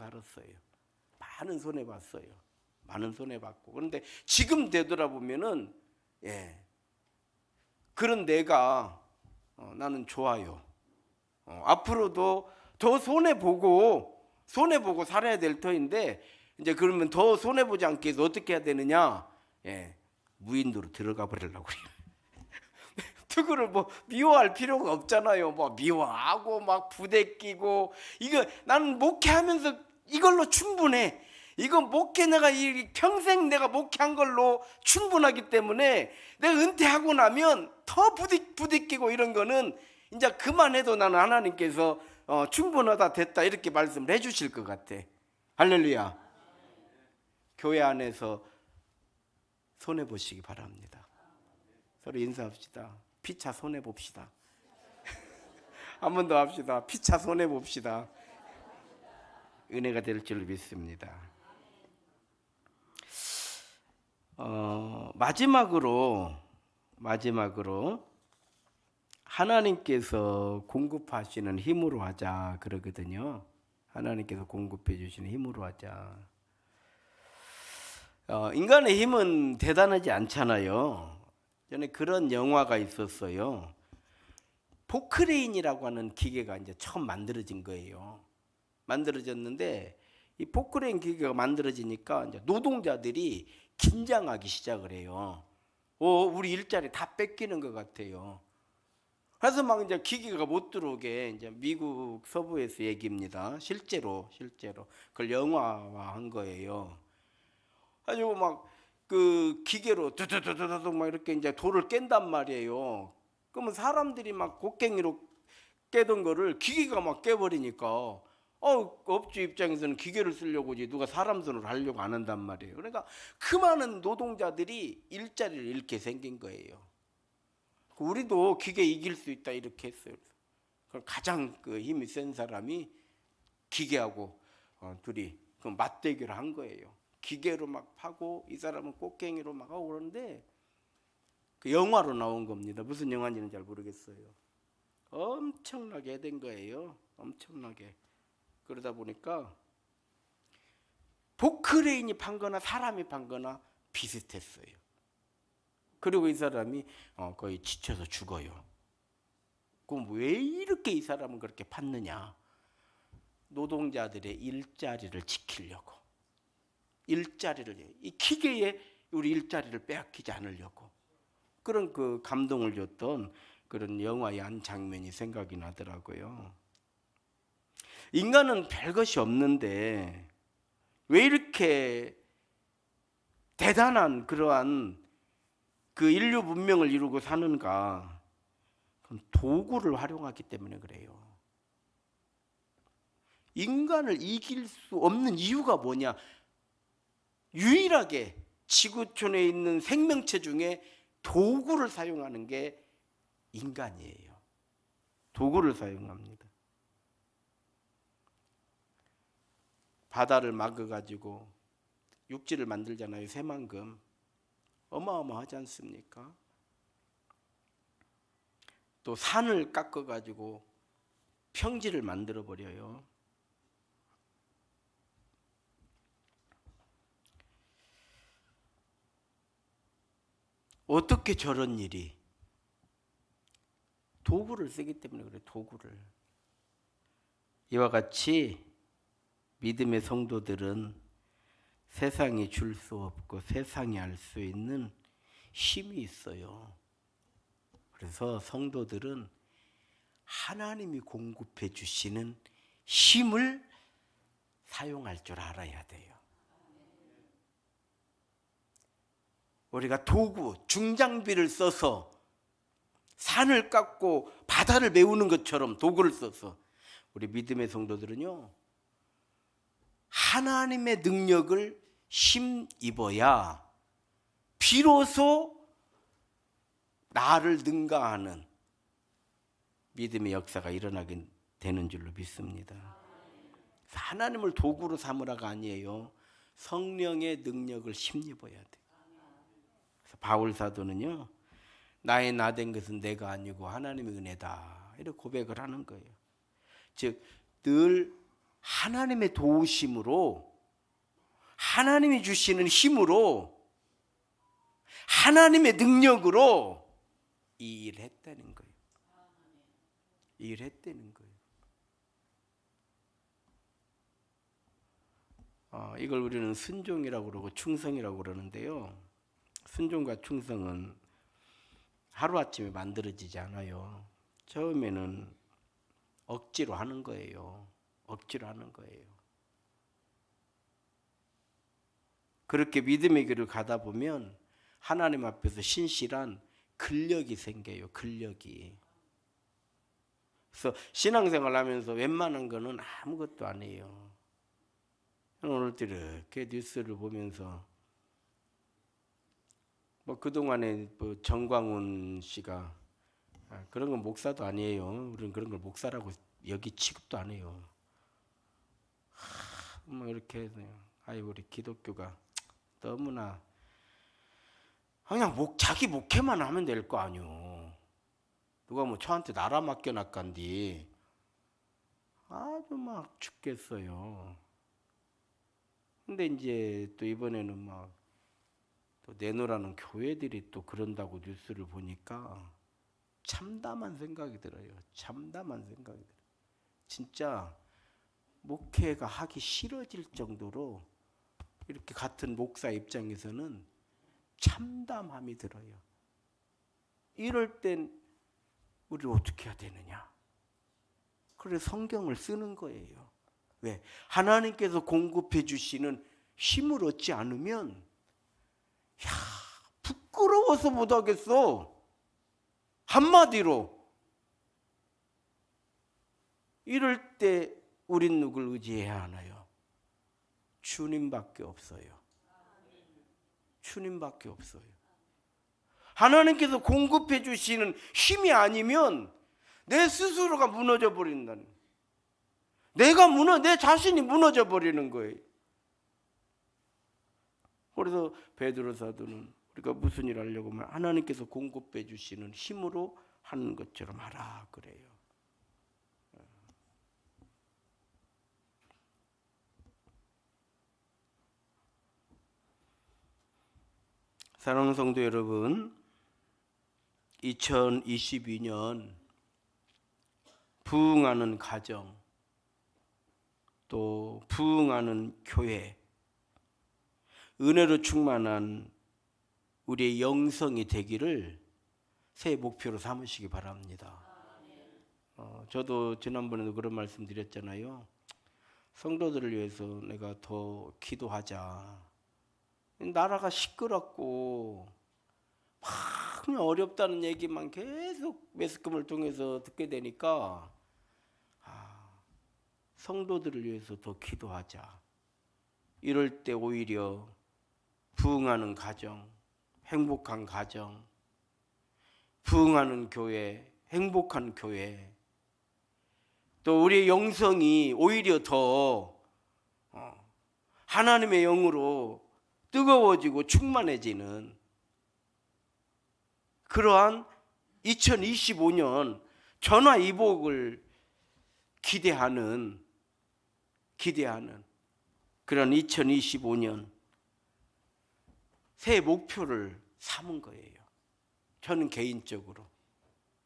살았어요. 많은 손해 봤어요. 많은 손해 봤고 그런데 지금 되돌아보면은 예 그런 내가 어, 나는 좋아요. 어, 앞으로도 더 손해 보고 손해 보고 살아야 될 터인데 이제 그러면 더 손해 보지 않게 해서 어떻게 해야 되느냐? 예 무인도로 들어가 버리려고 그래요. 누구를 뭐 미워할 필요가 없잖아요. 뭐 미워하고 막 부대끼고 이거 나는 목회하면서 이걸로 충분해. 이거 목회 내가 이 평생 내가 목회한 걸로 충분하기 때문에 내가 은퇴하고 나면 더 부대, 부대끼고 이런 거는 이제 그만해도 나는 하나님께서 어, 충분하다 됐다 이렇게 말씀을 해주실 것 같아. 할렐루야. 교회 안에서 손해 보시기 바랍니다. 서로 인사합시다. 피차 손해 봅시다. 한 번 더 합시다. 피차 손해 봅시다. 은혜가 될 줄 믿습니다. 어, 마지막으로 마지막으로 하나님께서 공급하시는 힘으로 하자 그러거든요. 하나님께서 공급해 주시는 힘으로 하자. 어, 인간의 힘은 대단하지 않잖아요. 전에 그런 영화가 있었어요. 포크레인이라고 하는 기계가 이제 처음 만들어진 거예요. 만들어졌는데 이 포크레인 기계가 만들어지니까 이제 노동자들이 긴장하기 시작을 해요. 어, 우리 일자리 다 뺏기는 것 같아요. 그래서 막 이제 기계가 못 들어오게 이제 미국 서부에서 얘기입니다. 실제로 실제로 그걸 영화화한 거예요. 가지고 막 그 기계로 두두두두두 막 이렇게 이제 돌을 깬단 말이에요. 그러면 사람들이 막 곡괭이로 깨던 거를 기계가 막 깨버리니까 어 업주 입장에서는 기계를 쓰려고지 누가 사람 손으로 하려고 안 한단 말이에요. 그러니까 그 많은 노동자들이 일자리를 잃게 생긴 거예요. 우리도 기계 이길 수 있다 이렇게 했어요. 그럼 가장 그 힘이 센 사람이 기계하고 어, 둘이 그 맞대결을 한 거예요. 기계로 막 파고 이 사람은 꽃갱이로 막 하고 그러는데 그 영화로 나온 겁니다. 무슨 영화인지는 잘 모르겠어요. 엄청나게 된 거예요. 엄청나게. 그러다 보니까 포크레인이 판거나 사람이 판거나 비슷했어요. 그리고 이 사람이 어, 거의 지쳐서 죽어요. 그럼 왜 이렇게 이 사람은 그렇게 팠느냐? 노동자들의 일자리를 지키려고. 일자리를 이 기계에 우리 일자리를 빼앗기지 않으려고 그런 그 감동을 줬던 그런 영화의 한 장면이 생각이 나더라고요. 인간은 별것이 없는데 왜 이렇게 대단한 그러한 그 인류 문명을 이루고 사는가? 그건 도구를 활용하기 때문에 그래요. 인간을 이길 수 없는 이유가 뭐냐? 유일하게 지구촌에 있는 생명체 중에 도구를 사용하는 게 인간이에요. 도구를 사용합니다. 바다를 막아 가지고 육지를 만들잖아요. 새만금 어마어마하지 않습니까? 또 산을 깎아 가지고 평지를 만들어 버려요. 어떻게 저런 일이 도구를 쓰기 때문에 그래 도구를 이와 같이 믿음의 성도들은 세상이 줄 수 없고 세상이 알 수 있는 힘이 있어요. 그래서 성도들은 하나님이 공급해 주시는 힘을 사용할 줄 알아야 돼요. 우리가 도구, 중장비를 써서 산을 깎고 바다를 메우는 것처럼 도구를 써서 우리 믿음의 성도들은요 하나님의 능력을 힘입어야 비로소 나를 능가하는 믿음의 역사가 일어나게 되는 줄로 믿습니다. 하나님을 도구로 삼으라가 아니에요. 성령의 능력을 힘입어야 돼. 바울 사도는요. 나의 나 된 것은 내가 아니고 하나님의 은혜다. 이렇게 고백을 하는 거예요. 즉 늘 하나님의 도우심으로 하나님이 주시는 힘으로 하나님의 능력으로 이 일을 했다는 거예요. 이 일을 했다는 거예요. 어, 이걸 우리는 순종이라고 그러고 충성이라고 그러는데요. 순종과 충성은 하루아침에 만들어지지 않아요. 처음에는 억지로 하는 거예요. 억지로 하는 거예요. 그렇게 믿음의 길을 가다 보면 하나님 앞에서 신실한 근력이 생겨요. 근력이. 그래서 신앙생활 하면서 웬만한 거는 아무것도 아니에요. 오늘 이렇게 뉴스를 보면서 뭐 그동안에 뭐 정광훈 씨가 아, 그런 건 목사도 아니에요. 우리는 그런 걸 목사라고 여기 취급도 안 해요. 하, 뭐 이렇게 아이 우리 기독교가 너무나 그냥 목 자기 목회만 하면 될 거 아니요. 누가 뭐 저한테 나라 맡겨 놨간디 아주 막 죽겠어요. 근데 이제 또 이번에는 막 또 내놓으라는 교회들이 또 그런다고 뉴스를 보니까 참담한 생각이 들어요. 참담한 생각이 들어요. 진짜 목회가 하기 싫어질 정도로 이렇게 같은 목사 입장에서는 참담함이 들어요. 이럴 땐 우리 어떻게 해야 되느냐? 그래 성경을 쓰는 거예요. 왜? 하나님께서 공급해 주시는 힘을 얻지 않으면 야, 부끄러워서 못 하겠어. 한마디로 이럴 때 우린 누굴 의지해야 하나요? 주님밖에 없어요. 주님밖에 없어요. 하나님께서 공급해 주시는 힘이 아니면 내 스스로가 무너져 버린다는. 내가 무너 내 자신이 무너져 버리는 거예요. 그래서 베드로 사도는 우리가 무슨 일 하려고 하면 하나님께서 공급해 주시는 힘으로 하는 것처럼 하라 그래요. 사랑하는 성도 여러분, 2022년 부흥하는 가정, 또 부흥하는 교회, 은혜로 충만한 우리의 영성이 되기를 새해 목표로 삼으시기 바랍니다. 어, 저도 지난번에도 그런 말씀 드렸잖아요. 성도들을 위해서 내가 더 기도하자. 나라가 시끄럽고 막 어렵다는 얘기만 계속 매스컴을 통해서 듣게 되니까 아, 성도들을 위해서 더 기도하자. 이럴 때 오히려 부흥하는 가정, 행복한 가정, 부흥하는 교회, 행복한 교회, 또 우리의 영성이 오히려 더 어, 하나님의 영으로 뜨거워지고 충만해지는 그러한 2025년 전화 이복을 기대하는 기대하는 그런 2025년 새 목표를 삼은 거예요. 저는 개인적으로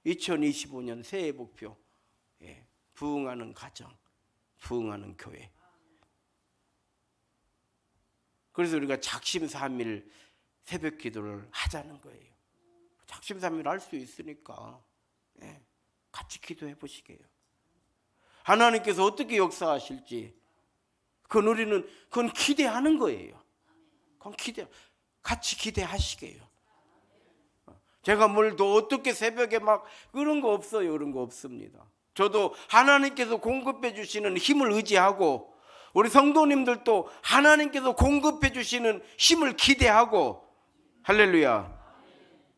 2025년 새해 목표 예, 부흥하는 가정, 부흥하는 교회. 그래서 우리가 작심삼일 새벽 기도를 하자는 거예요. 작심삼일 할 수 있으니까 예, 같이 기도해 보시게요. 하나님께서 어떻게 역사하실지 그건 우리는 그건 기대하는 거예요. 그건 기대 같이 기대하시게요. 제가 뭘더 어떻게 새벽에 막 그런 거 없어요. 그런 거 없습니다. 저도 하나님께서 공급해 주시는 힘을 의지하고 우리 성도님들도 하나님께서 공급해 주시는 힘을 기대하고 할렐루야.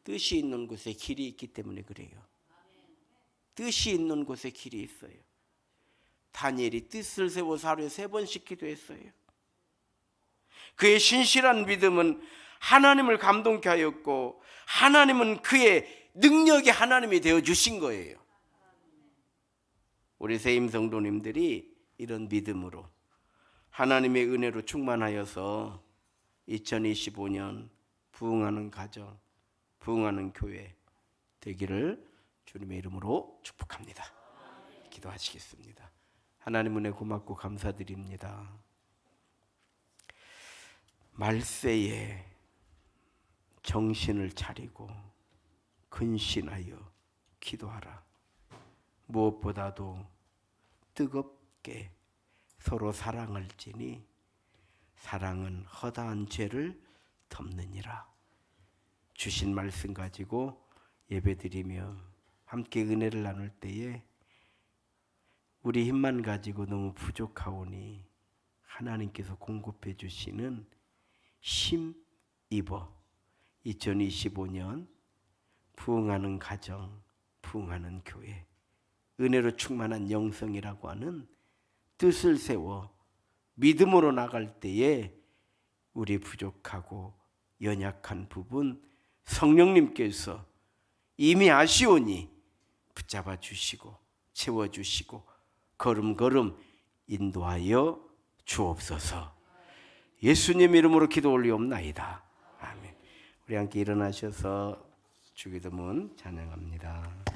뜻이 있는 곳에 길이 있기 때문에 그래요. 뜻이 있는 곳에 길이 있어요. 다니엘이 뜻을 세워서 하루에 세 번씩 기도했어요. 그의 신실한 믿음은 하나님을 감동케 하였고 하나님은 그의 능력이 하나님이 되어 주신 거예요. 우리 세임 성도님들이 이런 믿음으로 하나님의 은혜로 충만하여서 2025년 부흥하는 가정, 부흥하는 교회 되기를 주님의 이름으로 축복합니다. 기도하시겠습니다. 하나님 은혜 고맙고 감사드립니다. 말세에 정신을 차리고 근신하여 기도하라. 무엇보다도 뜨겁게 서로 사랑할지니 사랑은 허다한 죄를 덮느니라. 주신 말씀 가지고 예배드리며 함께 은혜를 나눌 때에 우리 힘만 가지고 너무 부족하오니 하나님께서 공급해 주시는 힘입어 2025년 부흥하는 가정, 부흥하는 교회, 은혜로 충만한 영성이라고 하는 뜻을 세워 믿음으로 나갈 때에 우리 부족하고 연약한 부분 성령님께서 이미 아시오니 붙잡아 주시고 채워 주시고 걸음걸음 인도하여 주옵소서. 예수님 이름으로 기도 올리옵나이다. 아멘. 우리 함께 일어나셔서 주기도문 찬양합니다.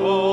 아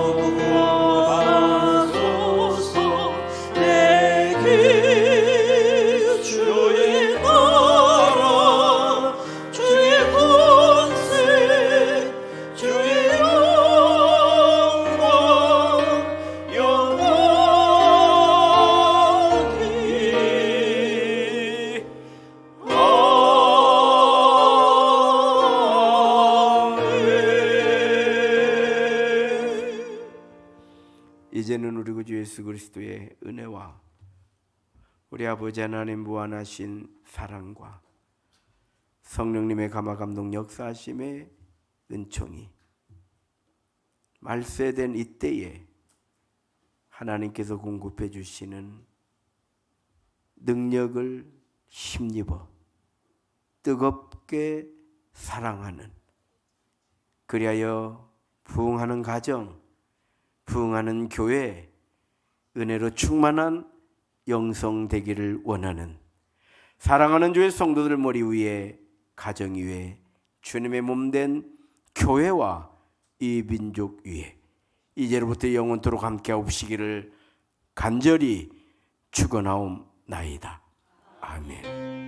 Богу. 이제는 우리 구주 예수 그리스도의 은혜와 우리 아버지 하나님 무한하신 사랑과 성령님의 감화 감동 역사하심의 은총이 말세된 이때에 하나님께서 공급해 주시는 능력을 힘입어 뜨겁게 사랑하는 그리하여 부흥하는 가정, 부흥하는 교회, 은혜로 충만한 영성 되기를 원하는 사랑하는 주의 성도들 머리 위에 가정 위에 주님의 몸 된 교회와 이 민족 위에 이제로부터 영원토록 함께하옵시기를 간절히 축원하옵나이다. 아멘.